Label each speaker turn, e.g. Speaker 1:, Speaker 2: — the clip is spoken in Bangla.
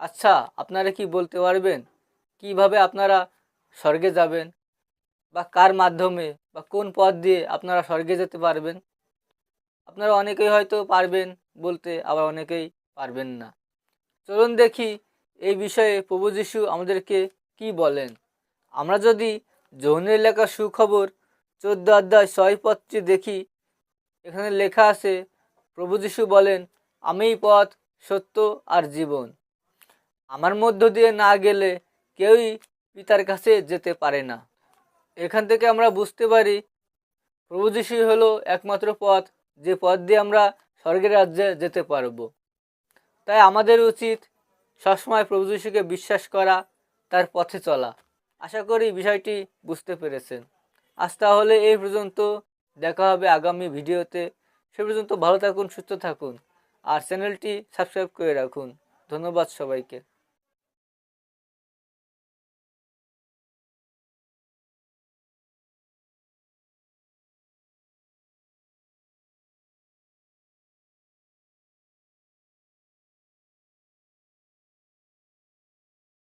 Speaker 1: আচ্ছা আপনারা কি বলতে পারবেন? কীভাবে আপনারা স্বর্গে যাবেন? বা কার মাধ্যমে? বা কোন পথ দিয়ে আপনারা স্বর্গে যেতে পারবেন? আপনারা অনেকেই হয়তো পারবেন বলতে, আবার অনেকেই পারবেন না। চলুন দেখি এই বিষয়ে প্রভু যিশু আমাদেরকে কি বলেন। আমরা যদি যৌনের লেখা সুখবর চোদ্দ অধ্যায় ছয় পথটি দেখি, এখানে লেখা আছে, প্রভু যিশু বলেন, আমিই পথ, সত্য আর জীবন। আমার মধ্য দিয়ে না গেলে কেউই পিতার কাছে যেতে পারে না। এখান থেকে আমরা বুঝতে পারি প্রভু যিশুই হলো একমাত্র পথ, যে পথ দিয়ে আমরা স্বর্গের রাজ্যে যেতে পারব। তাই আমাদের উচিত সবসময় প্রভু যিশুকে বিশ্বাস করা, তার পথে চলা। আশা করি বিষয়টি বুঝতে পেরেছেন। আজ তাহলে এই পর্যন্ত। দেখা হবে আগামী ভিডিওতে। সে পর্যন্ত ভালো থাকুন, সুস্থ থাকুন। আর চ্যানেলটি সাবস্ক্রাইব করে রাখুন। ধন্যবাদ সবাইকে।